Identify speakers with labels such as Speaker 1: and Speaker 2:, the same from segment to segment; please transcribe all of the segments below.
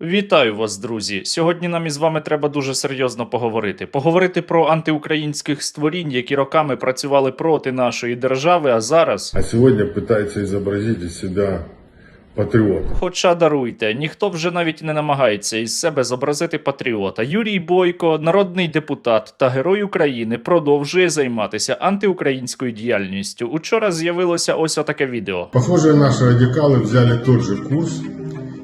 Speaker 1: Вітаю вас, друзі! Сьогодні нам із вами треба дуже серйозно поговорити. Поговорити про антиукраїнських створінь, які роками працювали проти нашої держави, а зараз.
Speaker 2: А сегодня пытается изобразить из себя патриота.
Speaker 1: Хоча даруйте, ніхто вже навіть не намагається із себе зобразити патріота. Юрій Бойко, народний депутат та герой України, продовжує займатися антиукраїнською діяльністю. Учора з'явилося ось отаке відео.
Speaker 2: Похоже, наши радикалы взяли тот же курс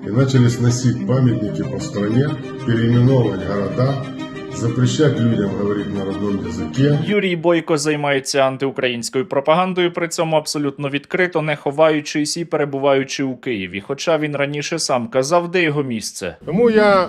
Speaker 2: и начали сносить памятники по стране, переименовывать города, запрещать людям говорить на родном языке.
Speaker 1: Юрій Бойко займається антиукраїнською пропагандою, при цьому абсолютно відкрито, не ховаючись і перебуваючи у Києві. Хоча він раніше сам казав, де його місце.
Speaker 2: Тому я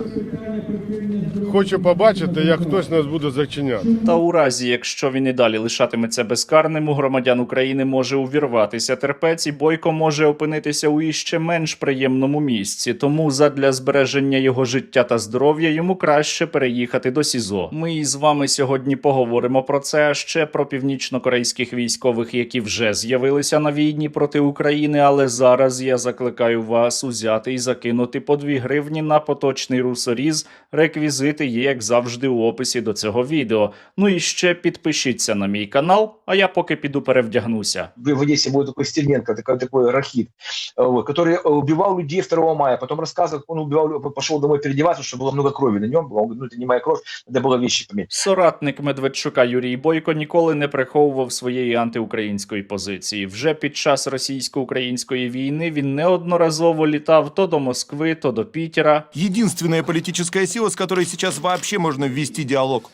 Speaker 2: хочу побачити, як хтось нас буде зачиняти.
Speaker 1: Та у разі, якщо він і далі лишатиметься безкарним, у громадян України може увірватися терпець, і Бойко може опинитися у іще менш приємному місці. Тому задля збереження його життя та здоров'я йому краще переїхати до СІЗО. Ми із вами сьогодні поговоримо про це а ще про північно-корейських військових, які вже з'явилися на війні проти України. Але зараз я закликаю вас узяти і закинути по 2 гривні на поточний русоріз. Реквізити є, як завжди, у описі до цього відео. Ну і ще підпишіться на мій канал, а я поки піду перевдягнуся.
Speaker 3: в в Одессе был такой Стерненко, такой, такой рахит, э, вот, который э, убивал людей 2 мая, потом рассказывал, как он убивал, пошел домой переодеваться, что было много крови на нем, было. он говорит, ну это не моя кровь, надо было вещи поменять.
Speaker 1: Соратник Медведчука Юрій Бойко ніколи не приховував своєї антиукраїнської позиції. Вже під час російсько-української війни він неодноразово літав то до Москви, то до Пітера.
Speaker 4: единственная политическая сила, с которой сейчас вообще можно ввести диалог.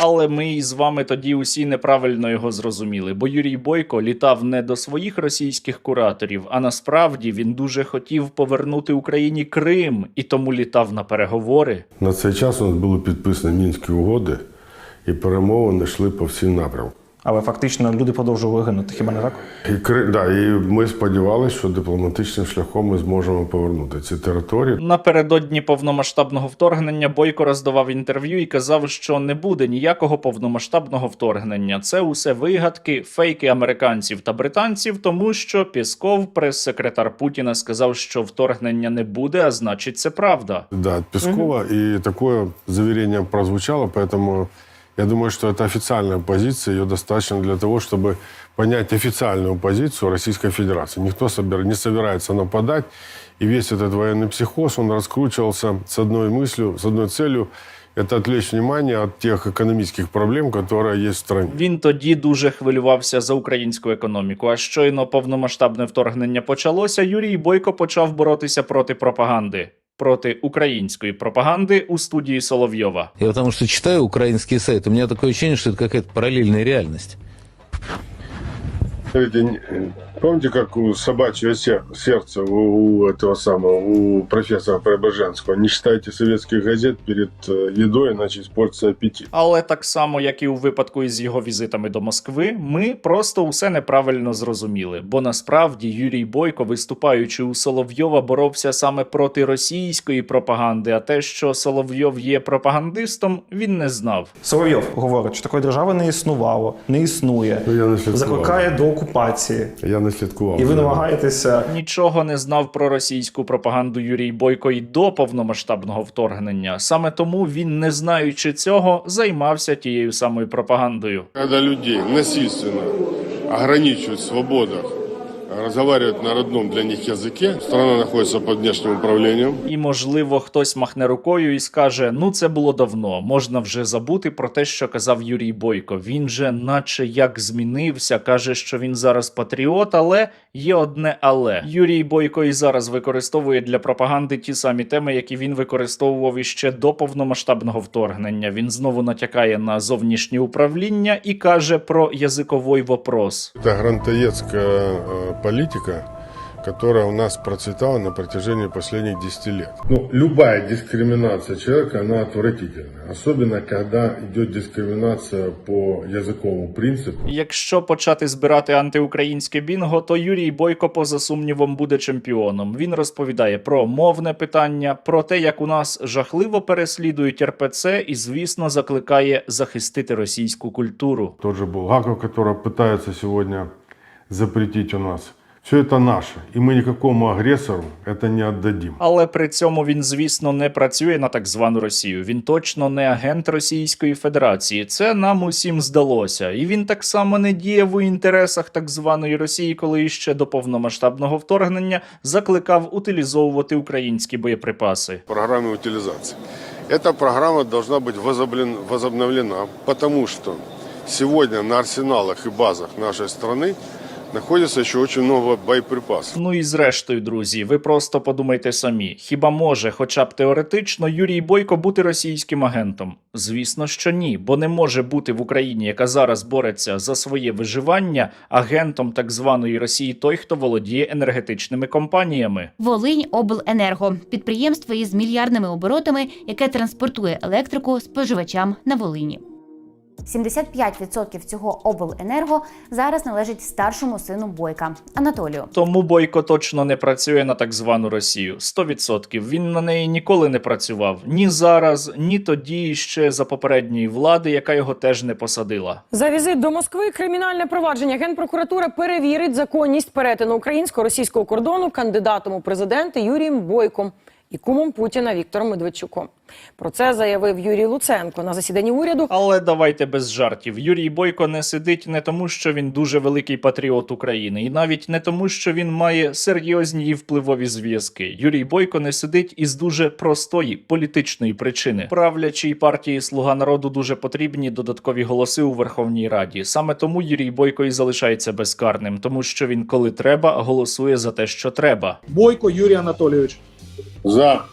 Speaker 1: Але ми із вами тоді усі неправильно його зрозуміли, бо Юрій Бойко літав не до своїх російських кураторів, а насправді він дуже хотів повернути Україні Крим і тому літав на переговори.
Speaker 2: На цей час у нас були підписані мінські угоди, і перемовини йшли по всім напрямкам.
Speaker 5: Але фактично люди продовжували гинути, хіба не так?
Speaker 2: І, да, і ми сподівалися, що дипломатичним шляхом ми зможемо повернути ці території.
Speaker 1: Напередодні повномасштабного вторгнення Бойко роздавав інтерв'ю і казав, що не буде ніякого повномасштабного вторгнення. Це усе вигадки, фейки американців та британців, тому що Пісков, прес-секретар Путіна, сказав, що вторгнення не буде, а значить, це правда.
Speaker 2: Да, от Пескова, и такое заверение прозвучало, поэтому я думаю, что это официальная позиция, ее достаточно для того, чтобы понять официальную позицию Российской Федерации. Никто собир- не собирается нападать, и весь этот военный психоз, он раскручивался с одной мыслью, с одной целью, это отвлечь внимание от тех экономических проблем, которые есть в стране.
Speaker 1: Він тоді дуже хвилювався за українську економіку. А щойно повномасштабне вторгнення почалося. Юрій Бойко почав боротися проти пропаганди. Проти української пропаганди у студії Соловйова.
Speaker 6: Я потому что читаю украинские сайты, у меня такое ощущение, что это какая-то параллельная реальность.
Speaker 2: Помните, как у собачьего сер- сердца у, у этого самого, у профессора Преображенского, не читайте советских газет перед э, едой, иначе испортится аппетит.
Speaker 1: Але так само, як і у випадку із його візитами до Москви, ми просто усе неправильно зрозуміли. Бо насправді Юрій Бойко, виступаючи у Соловйова, боровся саме проти російської пропаганди. А те, що Соловйов є пропагандистом, він не знав.
Speaker 5: Соловйов говорить, що такої держави не існувало, не існує,
Speaker 2: Ну, я не
Speaker 5: закликає до окупації.
Speaker 2: Я не слідкував.
Speaker 5: І ви намагаєтеся
Speaker 1: Нічого не знав про російську пропаганду Юрій Бойко й до повномасштабного вторгнення. Саме тому він, не знаючи цього, займався тією самою пропагандою.
Speaker 2: Коли людей насильственно ограничують в свободах, разговаривают на родном для них языке, страна находится под внешним управлением.
Speaker 1: І, можливо, хтось махне рукою і скаже: ну це було давно. Можна вже забути про те, що казав Юрій Бойко. Він же, наче як змінився, каже, що він зараз патріот, але є одне але. Юрій Бойко і зараз використовує для пропаганди ті самі теми, які він використовував іще до повномасштабного вторгнення. Він знову натякає на зовнішнє управління і каже про язиковий вопрос.
Speaker 2: Это грантоедская э, политика, которая у нас процветала на протяжении последних 10 лет. Ну, любая дискриминация человека, она отвратительна. Особенно, когда идет дискриминация по языковому принципу.
Speaker 1: Якщо почати збирати антиукраїнське бінго, то Юрій Бойко, поза сумнівом, буде чемпіоном. Він розповідає про мовне питання, про те, як у нас жахливо переслідують РПЦ, і, звісно, закликає захистити російську культуру.
Speaker 2: Тот же Булгаков, который пытается сегодня запретить у нас Все это наше, и мы никакому агрессору это не отдадим.
Speaker 1: Але при цьому він, звісно, не працює на так звану Росію. Він точно не агент Російської Федерації. Це нам усім здалося. І він так само не діяв у інтересах так званої Росії, коли іще до повномасштабного вторгнення закликав утилізовувати українські боєприпаси.
Speaker 2: Программы утилизации. Эта программа должна быть возоблен- возобновлена, потому что сегодня на арсеналах и базах нашей страны находится еще очень много боеприпасов.
Speaker 1: Ну і зрештою, друзі, ви просто подумайте самі: хіба може, хоча б теоретично, Юрій Бойко бути російським агентом? Звісно, що ні, бо не може бути в Україні, яка зараз бореться за своє виживання, агентом так званої Росії той, хто володіє енергетичними компаніями.
Speaker 7: Волинь Обленерго підприємство із мільярдними оборотами, яке транспортує електрику споживачам на Волині. 75% цього обленерго зараз належить старшому сину Бойка Анатолію.
Speaker 1: Тому Бойко точно не працює на так звану Росію. 100%. Він на неї ніколи не працював ні зараз, ні тоді ще за попередньої влади, яка його теж не посадила.
Speaker 8: За візит до Москви кримінальне провадження Генпрокуратура перевірить законність перетину українсько-російського кордону кандидатом у президенти Юрієм Бойком і кумом Путіна Віктором Медведчуком. Про це заявив Юрій Луценко на засіданні уряду.
Speaker 1: Але давайте без жартів. Юрій Бойко не сидить не тому, що він дуже великий патріот України, і навіть не тому, що він має серйозні і впливові зв'язки. Юрій Бойко не сидить із дуже простої політичної причини. Правлячій партії Слуга народу дуже потрібні додаткові голоси у Верховній Раді. Саме тому Юрій Бойко і залишається безкарним, тому що він, коли треба, голосує за те, що треба.
Speaker 9: Бойко Юрій Анатолійович.
Speaker 2: За.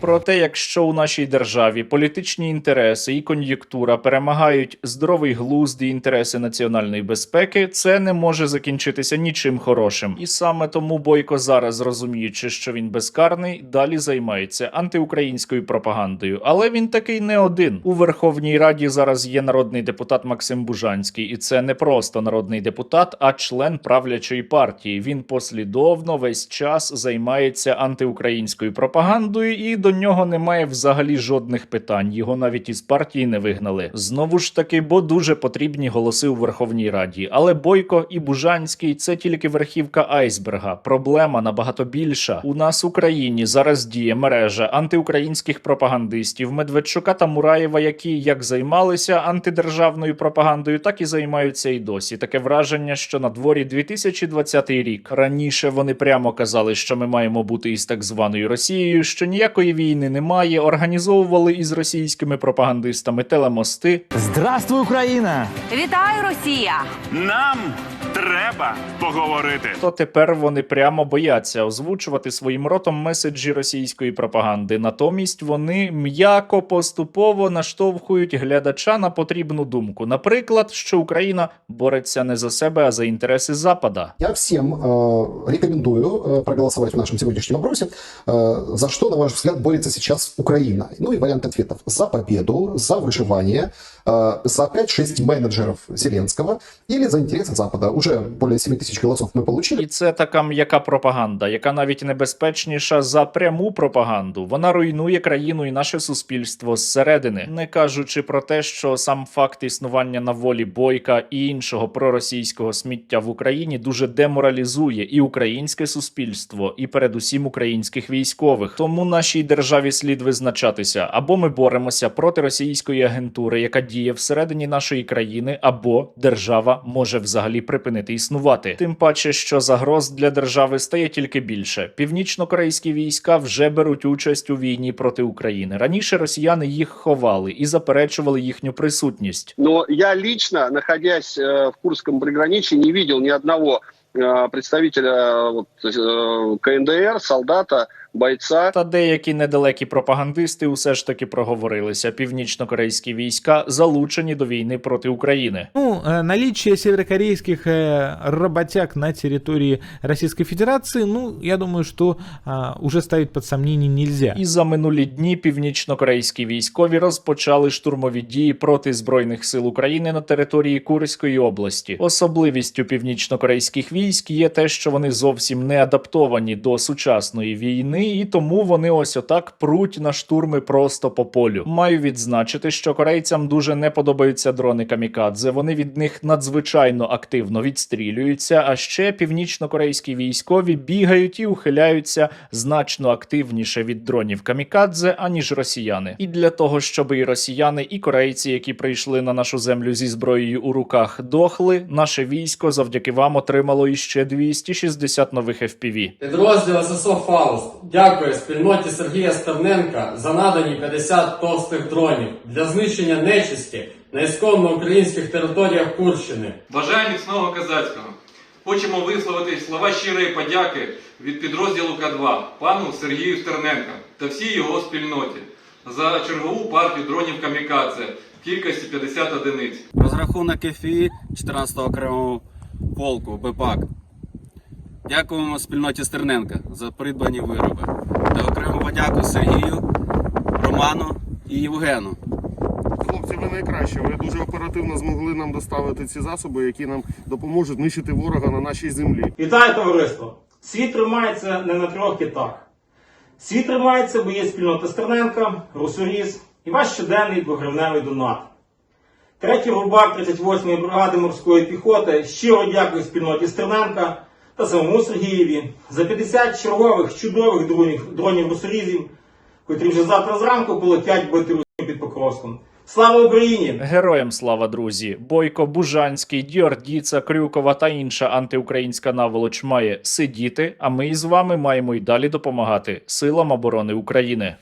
Speaker 1: Проте, якщо у нашій державі політичні інтереси і кон'юнктура перемагають здоровий глузд і інтереси національної безпеки, це не може закінчитися нічим хорошим. І саме тому Бойко зараз, розуміючи, що він безкарний, далі займається антиукраїнською пропагандою. Але він такий не один. У Верховній Раді зараз є народний депутат Максим Бужанський, і це не просто народний депутат, а член правлячої партії. Він послідовно весь час займається антиукраїнською пропагандою, і до нього немає взагалі жодних питань. Його навіть із партії не вигнали. Знову ж таки, бо дуже потрібні голоси у Верховній Раді. Але Бойко і Бужанський це тільки верхівка айсберга. Проблема набагато більша. У нас в Україні зараз діє мережа антиукраїнських пропагандистів Медведчука та Мураєва, які як займалися антидержавною пропагандою, так і займаються і досі. Таке враження, що на дворі 2020 рік. Раніше вони прямо казали, що ми маємо бути із так званою Росією, що ніякої війни немає. Організовували із російськими пропагандистами телемости.
Speaker 10: Здравствуй, Україна!
Speaker 11: Вітаю, Росія!
Speaker 9: Нам треба поговорити.
Speaker 1: То тепер вони прямо бояться озвучувати своїм ротом меседжі російської пропаганди. Натомість вони м'яко поступово наштовхують глядача на потрібну думку. Наприклад, що Україна бореться не за себе, а за інтереси Запада.
Speaker 12: Я всем э, рекомендую э, проголосовать в нашем сегодняшнем опросе, э, за что, на ваш взгляд, борется сейчас Украина. Ну и вариант ответов. За победу, за выживание, э, за 5-6 менеджеров Зеленского или за интересы Запада. Уже более 7 тысяч голосов мы получили.
Speaker 1: І це така м'яка пропаганда, яка навіть небезпечніша за пряму пропаганду. Вона руйнує країну і наше суспільство зсередини, не кажучи про те, що сам факт існування на волі бойка і іншого проросійського сміття в Україні дуже деморалізує і українське суспільство, і передусім українських військових. Тому нашій державі слід визначатися або ми боремося проти російської агентури, яка діє всередині нашої країни, або держава може взагалі припинити існувати. Тим паче, що загроз для держави стає тільки більше. Північно-корейські війська вже беруть участь у війні проти України. Раніше росіяни їх ховали і заперечували їхню присутність.
Speaker 13: Но я лично, находясь э, в Курском приграничье, не видел ни одного э, представителя э, вот, э, КНДР, солдата, бойца.
Speaker 1: Та деякі недалекі пропагандисти усе ж таки проговорилися. Північно-корейські війська залучені до війни проти України.
Speaker 10: Ну, э, наличие северокорейских э, работяг на территории Российской Федерации, ну, я думаю, что а, уже ставить под сомнение нельзя.
Speaker 1: І за минулі дні північно-корейські військові розпочали штурмові дії проти збройних сил України на території Курської області. Особливістю північно-корейських військ військ є те, що вони зовсім не адаптовані до сучасної війни, і тому вони ось отак пруть на штурми просто по полю. Маю відзначити, що корейцям дуже не подобаються дрони камікадзе. Вони від них надзвичайно активно відстрілюються. А ще північно-корейські військові бігають і ухиляються значно активніше від дронів камікадзе, аніж росіяни. І для того, щоб і росіяни, і корейці, які прийшли на нашу землю зі зброєю у руках, дохли, наше військо завдяки вам отримало іще 260 нових FPV.
Speaker 11: Підрозділ ССО Фауст дякує спільноті Сергія Стерненка за надані 50 товстих дронів для знищення нечисті на ісконно українських територіях Курщини.
Speaker 14: Бажаю міцного козацького. Хочемо висловити слова щирої подяки від підрозділу К2 пану Сергію Стерненка та всій його спільноті за чергову партію дронів Камікадзе в кількості 50 одиниць.
Speaker 15: Розрахунок ФІ 14-го окремого полку БПАК. Дякуємо спільноті Стерненка за придбані вироби. Та окрему подяку Сергію, Роману і Євгену.
Speaker 16: Хлопці, ви найкращі. Ви дуже оперативно змогли нам доставити ці засоби, які нам допоможуть нищити ворога на нашій землі.
Speaker 17: Вітаю товариство! Світ тримається не на трьох китах. Світ тримається, бо є спільнота Стерненка, Русоріз і ваш щоденний двогривневий донат. Третій рубак 38-ї бригади морської піхоти щиро дякую спільноті Стерненка та самому Сергієві за 50 чергових чудових дронів, дронів русорізів, котрі вже завтра зранку полетять бити Русню під Покровськом. Слава Україні!
Speaker 1: Героям слава, друзі! Бойко, Бужанський, Діордіца, Крюкова та інша антиукраїнська наволоч має сидіти. А ми із вами маємо й далі допомагати силам оборони України.